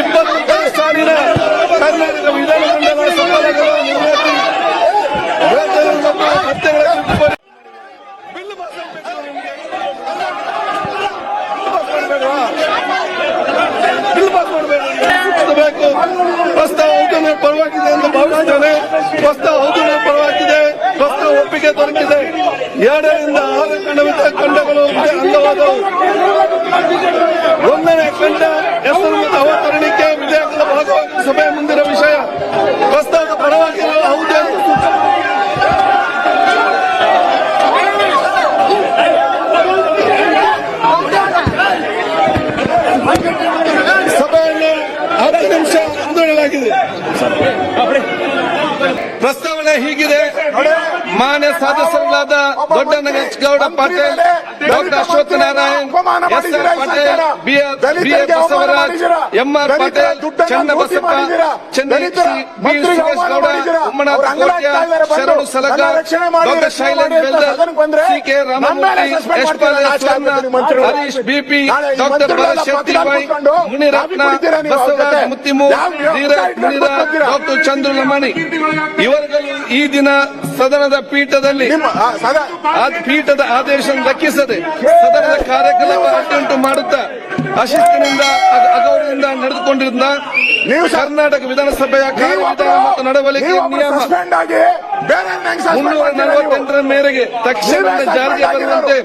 ಇಪ್ಪತ್ತು ದೇವಸ್ಥಾನಿನ ಕರ್ನಾಟಕ ವಿಧಾನಮಂಡಲಗಳ ಸಮಾಜಗಳ ನಿರ್ವಹಿಸಿ ಸತ್ಯಗಳ bill pass ಮಾಡಬೇಕು ಪ್ರಸ್ತಾವ ಪರವಾಗಿದೆ ಅಂತ ಭಾವಿಸ್ತೇನೆ ಎರಡರಿಂದ ಆರು ಖಂಡವಿದ್ದ ಖಂಡಗಳು ಮುಂದೆ ಅಂಗವಾದವು. ಒಂದನೇ ಖಂಡ ಹೆಸರು ಅವತರಣಿಕೆ ವಿಧೇಯಕದ ಭಾಗವಾಗಿ ಸಭೆಯ ಮುಂದಿನ ವಿಷಯ. ಪ್ರಸ್ತಾವದ ಪರವಾಗಿ ಹೌದು ಸಭೆಯನ್ನು ಹತ್ತು ನಿಮಿಷ ಮುಂದೂಡಲಾಗಿದೆ. ಪ್ರಸ್ತಾವನೆ ಹೀಗಿದೆ. ಮಾನ್ಯ ಸದಸ್ಯರುಗಳಾದ Dodda Gowda Patil doctor Ashwath Narayan S R Patil B A Basavaraj M R Patil Channabasappa Chennai B Suresh Gowda Umanath Kotian Sharanu Salaga doctor Shailendra Beldar C K Ramamurthy S Swarna Harish B P doctor Bharath Shetty Y Muniratna Basavaraj ಮುತ್ತಿಮು Dheeraj Muniraj doctor ಚಂದ್ರಲಮಣಿ ಇವರುಗಳು ಈ ದಿನ ಸದನದ ಪೀಠದಲ್ಲಿ ಪೀಠದ ಆದೇಶ ಲೆಕ್ಕಿಸದೆ ಸದನದ ಕಾರ್ಯಕ್ರಮ ಅಡ್ಡುಂಟು ಮಾಡುತ್ತಾ ಅಶಿಸ್ತಿನಿಂದ ಅಗ- ಅಗೌರವದಿಂದ ನಡೆದುಕೊಂಡಿದ್ದ ನೀವು ಕರ್ನಾಟಕ ವಿಧಾನಸಭೆಯ ಕಾರ್ಯವಿಧಾನ ಮತ್ತು ನಡವಳಿಕೆ ನಿಯಮ ಮುನ್ನೂರ ನಲವತ್ತೆಂಟರ ಮೇರೆಗೆ ತಕ್ಷಣ ಜಾರಿಗೆ ಬರುವಂತೆ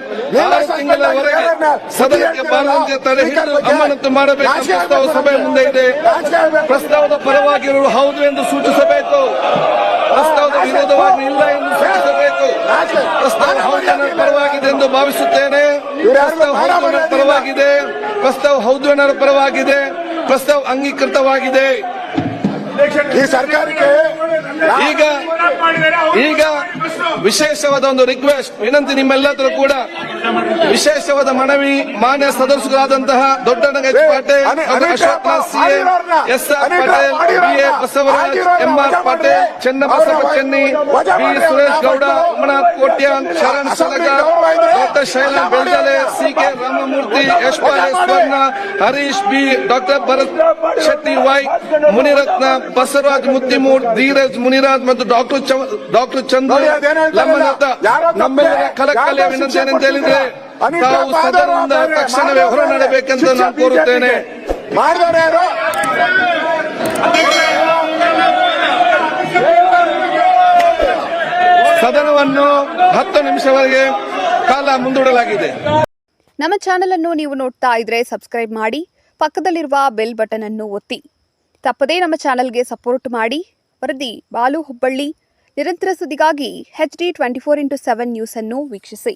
ಆರು ತಿಂಗಳವರೆಗೆ ಸದನಕ್ಕೆ ಬಾರದಂತೆ ತಡೆ ಹಿಡಿದು ಅಮಾನತು ಮಾಡಬೇಕು ಪ್ರಸ್ತಾವ ಸಭೆ ಮುಂದೆ ಇದೆ. ಪ್ರಸ್ತಾವದ ಪರವಾಗಿರುವ ಹೌದು ಎಂದು ಸೂಚಿಸಬೇಕು. ಪ್ರಸ್ತಾವದ ವಿರೋಧವಾಗಿ ಇಲ್ಲ ಎಂದು ಸೂಚಿಸಬೇಕು. ಪ್ರಸ್ತಾವ ಹೌದು ಪರವಾಗಿದೆ ಎಂದು ಭಾವಿಸುತ್ತೇನೆ. ಪ್ರಸ್ತಾವ ಹೌದು ಪರವಾಗಿದೆ. ಪ್ರಸ್ತಾವ ಹೌದು ಪರವಾಗಿದೆ. ಪ್ರಸ್ತಾವ ಅಂಗೀಕೃತವಾಗಿದೆ. ಈ ಸರ್ಕಾರಕ್ಕೆ ಈಗ ಈಗ ವಿಶೇಷವಾದ ಒಂದು ರಿಕ್ವೆಸ್ಟ್ ವಿನಂತಿ ನಿಮ್ಮೆಲ್ಲದರೂ ಕೂಡ. ವಿಶೇಷವಾದ ಮನವಿ ಮಾನ್ಯ ಸದಸ್ಯರಾದಂತಹ Doddanna H Patel Ashok C M S R Patil B A Basavaraj M R Patil Chennabasava Chenni B Suresh Gowda Umanath Kotian Sharan Salaga doctor Shaila Beldale C K Ramamurthy Yashpal Swarna Harish B doctor Bharath Shetty Y Muniratna Basavaraj ಮುದ್ದಿಮೂರ್ Dheeraj Muniraj ಮತ್ತು doctor doctor ಚಂದ್ರ ನಮ್ಮ ಲಮ್ಮನತ್ತ ನಮ್ಮೆಲ್ಲರ ಯಾರೋ ವಿನಂತಿ ಶಿಕ್ಷೆ ಹೇಳಿದ್ರೆ ತಾವು ಸದನದಿಂದ ತಕ್ಷಣವೇ ಹೊರ ನಡಬೇಕೆಂದು ನಾನು ಕೋರುತ್ತೇನೆ. ಮಾಡಿದವರು ಯಾರು ಸದನವನ್ನು ಹತ್ತು ನಿಮಿಷವರೆಗೆ ಕಾಲ ಮುಂದೂಡಲಾಗಿದೆ. ನಮ್ಮ ಚಾನೆಲ್ ಅನ್ನು ನೀವು ನೋಡ್ತಾ ಇದ್ರೆ ಸಬ್ಸ್ಕ್ರೈಬ್ ಮಾಡಿ ಪಕ್ಕದಲ್ಲಿರುವ ಬೆಲ್ ಬಟನ್ ಅನ್ನು ಒತ್ತಿ. ತಪ್ಪದೇ ನಮ್ಮ ಚಾನೆಲ್ಗೆ ಸಪೋರ್ಟ್ ಮಾಡಿ. ವರದಿ ಬಾಲು ಹುಬ್ಬಳ್ಳಿ. ನಿರಂತರ ಸುದ್ದಿಗಾಗಿ H D twenty four into seven news ಅನ್ನು ವೀಕ್ಷಿಸಿ.